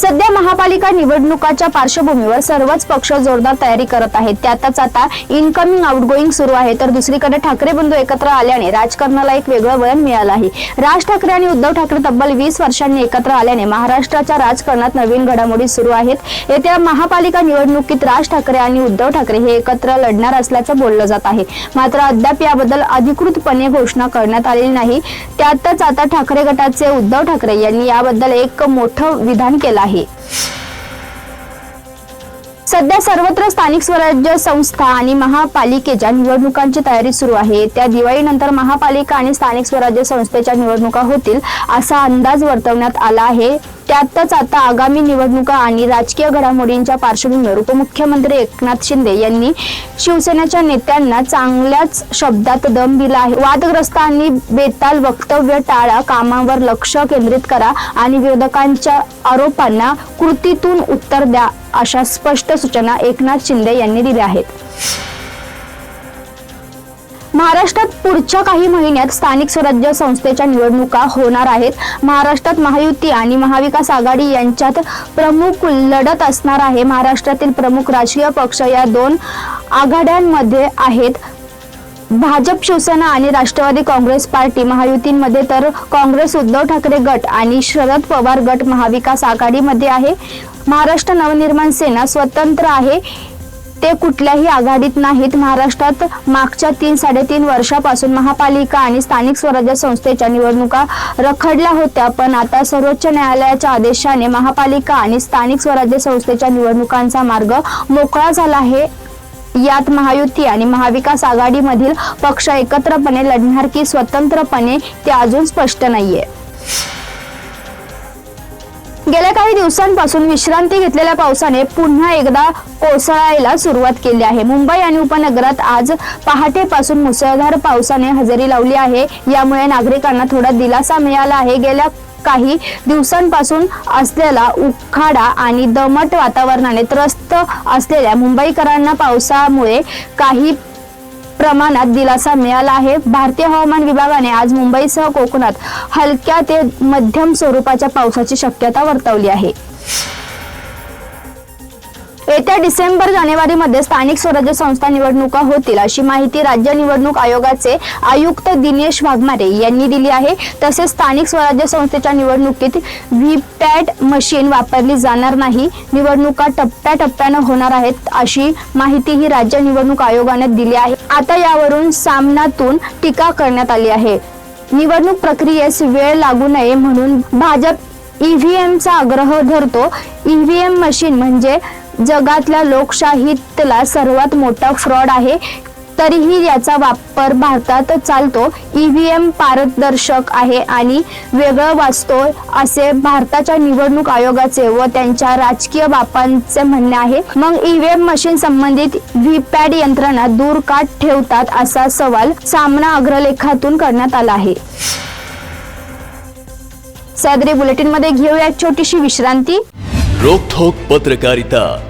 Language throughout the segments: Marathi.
सध्या महापालिका निवडणुकाच्या पार्श्वभूमीवर सर्वच पक्ष जोरदार तयारी करत आहेत. त्यातच आता इनकमिंग आउटगोईंग सुरू आहे. तर दुसरीकडे ठाकरे बंधू एकत्र आल्याने राजकारणाला एक वेगळं वळण मिळालं आहे राज ठाकरे आणि उद्धव ठाकरे तब्बल वीस वर्षांनी एकत्र आल्याने महाराष्ट्राच्या राजकारणात नवीन घडामोडी सुरू आहेत. येत्या महापालिका निवडणुकीत राज ठाकरे आणि उद्धव ठाकरे हे एकत्र लढणार असल्याचं बोललं जात आहे. मात्र अद्याप याबद्दल अधिकृतपणे घोषणा करण्यात आलेली नाही. त्यातच आता ठाकरे गटाचे उद्धव ठाकरे यांनी याबद्दल एक मोठं विधान केलं आहे. सध्या सर्वत्र स्थानिक स्वराज्य संस्था आणि महापालिकेच्या निवडणुकांची तयारी सुरू आहे. त्या दिवाळीनंतर महापालिका आणि स्थानिक स्वराज्य संस्थेच्या निवडणुका होतील असा अंदाज वर्तवण्यात आला आहे. त्यातच आता आगामी निवडणुका आणि राजकीय घडामोडींच्या पार्श्वभूमीवर उपमुख्यमंत्री एकनाथ शिंदे यांनी शिवसेनेच्या नेत्यांना चांगल्याच शब्दात दम दिला आहे. वादग्रस्तांनी बेताल वक्तव्य टाळा कामावर लक्ष केंद्रित करा आणि विरोधकांच्या आरोपांना कृतीतून उत्तर द्या अशा स्पष्ट सूचना एकनाथ शिंदे यांनी दिल्या आहेत. महाराष्ट्रात पुढच्या काही महिन्यात स्थानिक स्वराज्य संस्थेच्या निवडणुका होणार आहेत. महाराष्ट्रात महायुती आणि महाविकास आघाडी यांच्यात प्रमुख लढत असणार आहे. महाराष्ट्रातील प्रमुख राजकीय पक्ष या दोन आघाड्यांमध्ये आहेत. भाजप शिवसेना आणि राष्ट्रवादी काँग्रेस पार्टी महायुतीमध्ये तर काँग्रेस उद्धव ठाकरे गट आणि शरद पवार गट महाविकास आघाडीमध्ये आहे. महाराष्ट्र नवनिर्माण सेना स्वतंत्र आहे. ते कुठल्याही आघाडीत नाहीत. महाराष्ट्रात मागच्या तीन साडेतीन वर्षापासून महापालिका आणि स्थानिक स्वराज्य संस्थेच्या निवडणुका रखडल्या होत्या पण आता सर्वोच्च न्यायालयाच्या आदेशाने महापालिका आणि स्थानिक स्वराज्य संस्थेच्या निवडणुकांचा मार्ग मोकळा झाला आहे. यात महायुती आणि महाविकास आघाडीमधील पक्ष एकत्रपणे लढणार की स्वतंत्रपणे ते अजून स्पष्ट नाहीये. गेल्या काही दिवसांपासून विश्रांती घेतलेल्या पावसाने पुन्हा एकदा कोसळायला सुरुवात केली आहे. मुंबई आणि उपनगरात आज पहाटेपासून मुसळधार पावसाने हजेरी लावली आहे. यामुळे नागरिकांना थोडा दिलासा मिळाला आहे. गेल्या काही दिवसांपासून असलेला उखाडा आणि दमट वातावरणाने त्रस्त असलेल्या मुंबईकरांना पावसामुळे काही प्रमाणात दिलासा मिळाला आहे. भारतीय हवामान विभागाने आज मुंबईसह कोकणात हलक्या ते मध्यम स्वरूपाच्या पावसाची शक्यता वर्तवली आहे. येत्या डिसेंबर जानेवारीमध्ये स्थानिक स्वराज्य संस्था निवडणुका होतील अशी माहिती राज्य निवडणूक आयोगाचे आयुक्त दिनेश वाघमारे यांनी दिली आहे. तसेच स्थानिक स्वराज्य संस्थेच्या निवडणुकीत व्हीपॅट मशीन वापरली जाणार नाही. निवडणुका टप्प्याटप्प्यानं होणार आहेत अशी माहिती ही राज्य निवडणूक आयोगाने दिली आहे. आता यावरून सामनातून टीका करण्यात आली आहे. निवडणूक प्रक्रियेस वेळ लागू नये म्हणून भाजप ईव्हीएमचा आग्रह धरतो. ईव्हीएम मशीन म्हणजे जगातल्या लोकशाहीतला सर्वात मोठा फ्रॉड आहे तरीही याचा वापर भारतात चालतो. ईव्हीएम पारदर्शक आहे आणि वेगळं वाचतो असे भारताच्या निवडणूक आयोगाचे व त्यांच्या राजकीय बापांचे म्हणणे आहे. मग ईव्हीएम मशीन संबंधित व्हीपॅड यंत्रणा दूर का ठेवतात असा सवाल सामना अग्रलेखातून करण्यात आला आहे. सदरी बुलेटिनमध्ये घेऊया छोटीशी विश्रांती. रोखोक पत्रकारिता.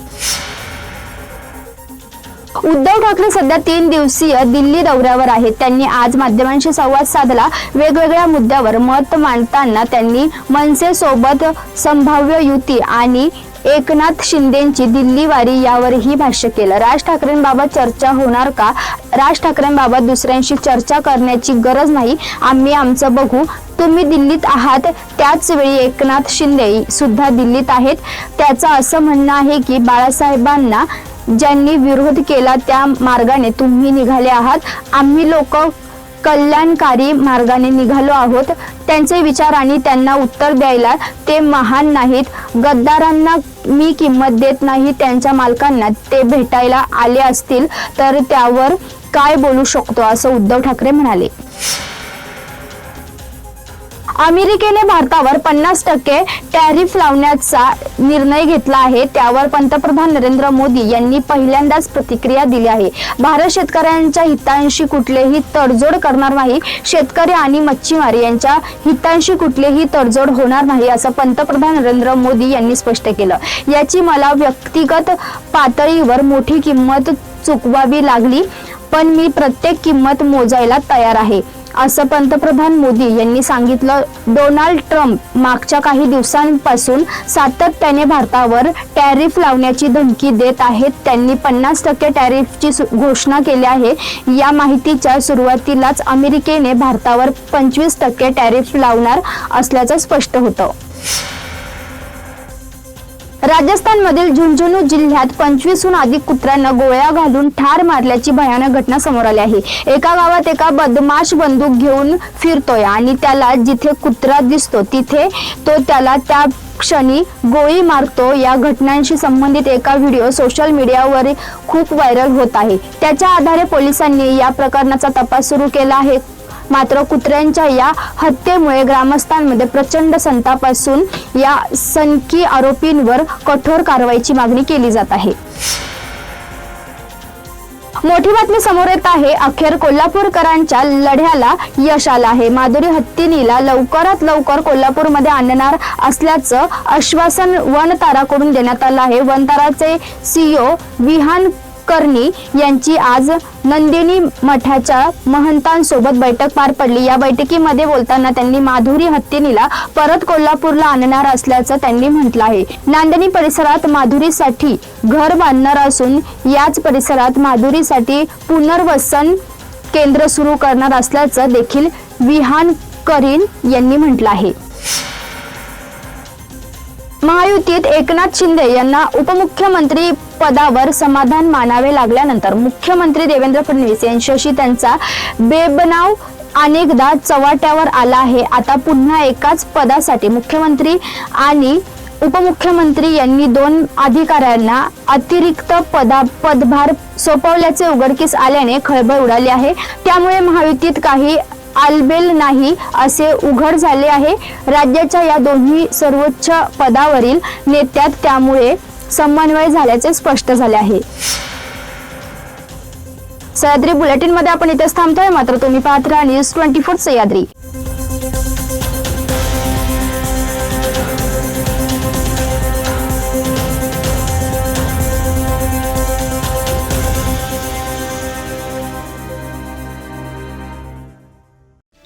उद्धव ठाकरे सध्या तीन दिवसीय दिल्ली दौऱ्यावर आहेत. त्यांनी आज माध्यमांशी संवाद साधला. वेगवेगळ्या मुद्द्यावर मत मांडताना त्यांनी मनसे सोबत संभाव्य युती आणि एकनाथ शिंदेची दिल्ली वारी यावरही भाष्य केलं. राज ठाकरेंबाबत चर्चा होणार का? राज ठाकरेंबाबत दुसऱ्यांशी चर्चा करण्याची गरज नाही. आम्ही आमचं बघू. तुम्ही दिल्लीत आहात. त्याच वेळी एकनाथ शिंदे सुद्धा दिल्लीत आहेत. त्याचं असं म्हणणं आहे की बाळासाहेबांना ज्यांनी विरोध केला त्या मार्गाने तुम्ही निघाले आहात. आम्ही लोक कल्याणकारी मार्गाने निघालो आहोत. त्यांचे विचार आणि त्यांना उत्तर द्यायला ते महान नाहीत. गद्दारांना मी किंमत देत नाही त्यांच्या मालकांना ते भेटायला आले असतील तर त्यावर काय बोलू शकतो? असं उद्धव ठाकरे म्हणाले. अमेरिकेने भारतावर पन्नास टक्के टॅरिफ लावण्याचा निर्णय घेतला आहे. त्यावर पंतप्रधान नरेंद्र मोदी यांनी पहिल्यांदाच प्रतिक्रिया दिली आहे. भारत शेतकऱ्यांच्या हितांशी कुठलेही तडजोड करणार नाही. शेतकरी आणि मच्छीमार यांच्या हितांशी कुठलेही तडजोड होणार नाही असं पंतप्रधान नरेंद्र मोदी यांनी स्पष्ट केलं. याची मला व्यक्तिगत पातळीवर मोठी किंमत चुकवावी लागली पण मी प्रत्येक किंमत मोजायला तयार आहे. असं पंतप्रधान मोदी यांनी सांगितलं डोनाल्ड ट्रम्प मागच्या काही दिवसांपासून सातत्याने भारतावर टॅरिफ लावण्याची धमकी देत आहेत. त्यांनी पन्नास टक्के टॅरिफची घोषणा केली आहे. या माहितीच्या सुरुवातीलाच अमेरिकेने भारतावर पंचवीस टक्के टॅरिफ लावणार असल्याचं स्पष्ट होतं. राजस्थानमधील झुंझुनू जिल्ह्यात पंचवीसहून अधिक कुत्र्यांना गोळ्या घालून ठार मारल्याची भयानक घटना समोर आली आहे. एका गावात एका बदमाश बंदूक घेऊन फिरतोय आणि त्याला जिथे कुत्रा दिसतो तिथे तो त्याला त्या क्षणी गोळी मारतो. या घटनांशी संबंधित एका व्हिडिओ सोशल मीडियावर खूप व्हायरल होत आहे. त्याच्या आधारे पोलिसांनी या प्रकरणाचा तपास सुरू केला आहे. मात्र कुत्र्यांच्या या हत्येमुळे ग्रामस्थांमध्ये प्रचंड संताप असून या सनकी आरोपींवर कठोर कारवाईची मागणी केली जात आहे. मोठी बातमी समोर येत आहे अखेर कोल्हापूरकरांच्या लढ्याला यश आलं आहे. माधुरी हत्तीनीला लवकरात लवकर कोल्हापूरमध्ये आणणार असल्याचं आश्वासन वनताराकडून देण्यात आलं आहे. वनताराचे सीईओ विहान कर्णी यांची आज नंदिनी मठाच्या महंतांसोबत बैठक पार पडली. या बैठकीमध्ये बोलताना त्यांनी माधुरी हत्तीनीला परत कोल्हापूरला आणणार असल्याचं त्यांनी म्हटलं आहे. नांदणी परिसरात माधुरीसाठी घर बांधणार असून याच परिसरात माधुरीसाठी पुनर्वसन केंद्र सुरू करणार असल्याचं देखील विहान करीन यांनी म्हटलं आहे. महायुतीत एकनाथ शिंदे यांना उपमुख्यमंत्री पदावर समाधान मानावे लागल्यानंतर मुख्यमंत्री देवेंद्र फडणवीस यांच्याशी त्यांचा बेबनाव अनेकदा चव्हाट्यावर आला आहे. आता पुन्हा एकाच पदासाठी मुख्यमंत्री आणि उपमुख्यमंत्री यांनी दोन अधिकाऱ्यांना अतिरिक्त पदा पदभार सोपवल्याचे उघडकीस आल्याने खळबळ उडाली आहे. त्यामुळे महायुतीत काही आलबेल नाही असे उघड झाले आहे. राज्याच्या या दोन्ही सर्वोच्च पदावरील नेत्यात त्यामुळे समन्वय झाल्याचे स्पष्ट झाले आहे. सह्याद्री बुलेटिनमध्ये आपण इथेच थांबतोय. मात्र तुम्ही पाहत राहा न्यूज ट्वेंटी फोर सह्याद्री.